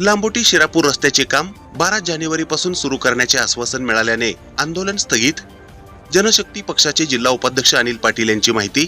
लांबोटी शिरापूर रस्त्याचे काम बारा जानेवारी पासून सुरू करण्याचे आश्वासन मिळाल्याने आंदोलन स्थगित. जनशक्ती पक्षाचे जिल्हा उपाध्यक्ष अनिल पाटील यांची माहिती.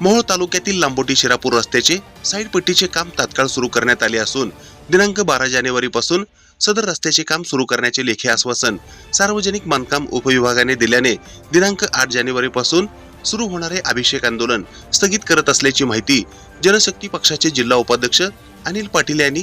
मोहोळ तालुक्यातील लांबोटी शिरापूर रस्त्याचे साईड पट्टीचे काम तात्काळ सुरू करण्यात आले असून दिनांक बारा जानेवारी पासून सदर रस्त्याचे काम सुरू करण्याचे लेखी आश्वासन सार्वजनिक बांधकाम उपविभागाने दिल्याने दिनांक आठ जानेवारी पासून सुरू होणारे अभिषेक आंदोलन स्थगित करत असल्याची माहिती जनशक्ती पक्षाचे जिल्हा उपाध्यक्ष अनिल पाटील यांनी